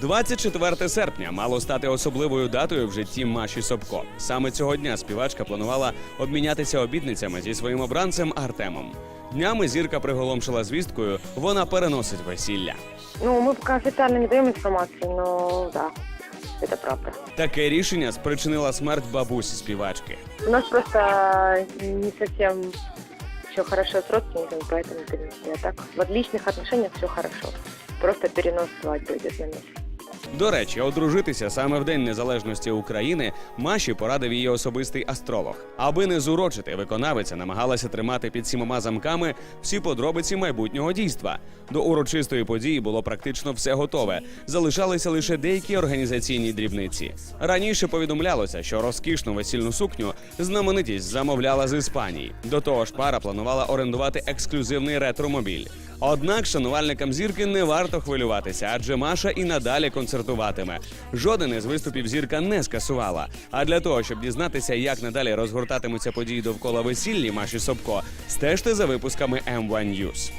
24 серпня мало стати особливою датою в житті Маші Собко. Саме цього дня співачка планувала обмінятися обітницями зі своїм обранцем Артемом. Днями зірка приголомшила звісткою, вона переносить весілля. Ну, мы пока официально не даем информацию, но да, это правда. Таке рішення спричинила смерть бабусі співачки. У нас просто не совсем все хорошо с родственниками, поэтому перенесли. А так, в отличных отношениях все хорошо. Просто перенос свадьбы идет на месяц. До речі, одружитися саме в День Незалежності України Маші порадив її особистий астролог. Аби не зурочити, виконавиця намагалася тримати під сімома замками всі подробиці майбутнього дійства. До урочистої події було практично все готове. Залишалися лише деякі організаційні дрібниці. Раніше повідомлялося, що розкішну весільну сукню знаменитість замовляла з Іспанії. До того ж, пара планувала орендувати ексклюзивний ретромобіль. Однак шанувальникам зірки не варто хвилюватися, адже Маша і надалі концертуватиме. Жоден із виступів зірка не скасувала. А для того, щоб дізнатися, як надалі розгортатимуться події довкола весіллі Маші Собко, стежте за випусками M1 News.